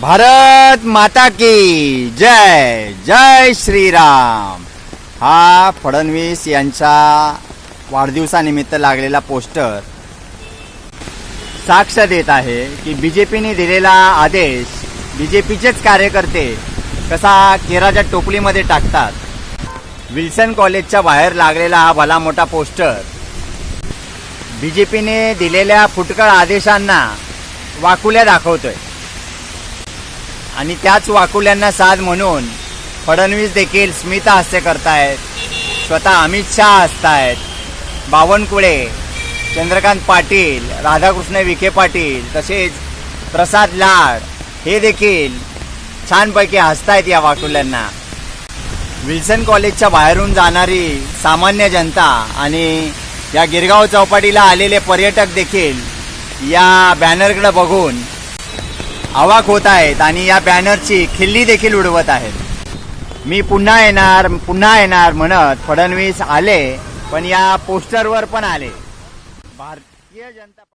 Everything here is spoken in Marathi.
भारत माता की जय जय श्रीराम. हा फडणवीस यांच्या वाढदिवसानिमित्त लागलेला पोस्टर साक्ष देत आहे की बीजेपीने दिलेला आदेश बीजेपीचेच कार्यकर्ते कसा केराच्या टोपलीमध्ये टाकतात. विल्सन कॉलेजच्या बाहेर लागलेला हा भला मोठा पोस्टर बीजेपीने दिलेल्या फुटकळ आदेशांना वाकुल्या दाखवतोय. आणि त्याच वाकुल्यांना साथ म्हणून फडणवीस देखील स्मित हास्य करतायत. स्वतः अमित शहा असतायत. बावनकुळे चंद्रकांत पाटील राधाकृष्ण विखे पाटील तसेच प्रसाद लाड हे देखील छानपैकी हसतायत या वाकुल्यांना. विल्सन कॉलेजच्या बाहेरून जाणारी सामान्य जनता आणि या गिरगाव चौपाटीला आलेले पर्यटक देखील या बॅनरकडे बघून अवाक होत आहेत आणि या बॅनरची खिल्ली देखील उडवत आहेत. मी पुन्हा येणार पुन्हा येणार म्हणत फडणवीस आले पण या पोस्टरवर पण आले. भारतीय जनता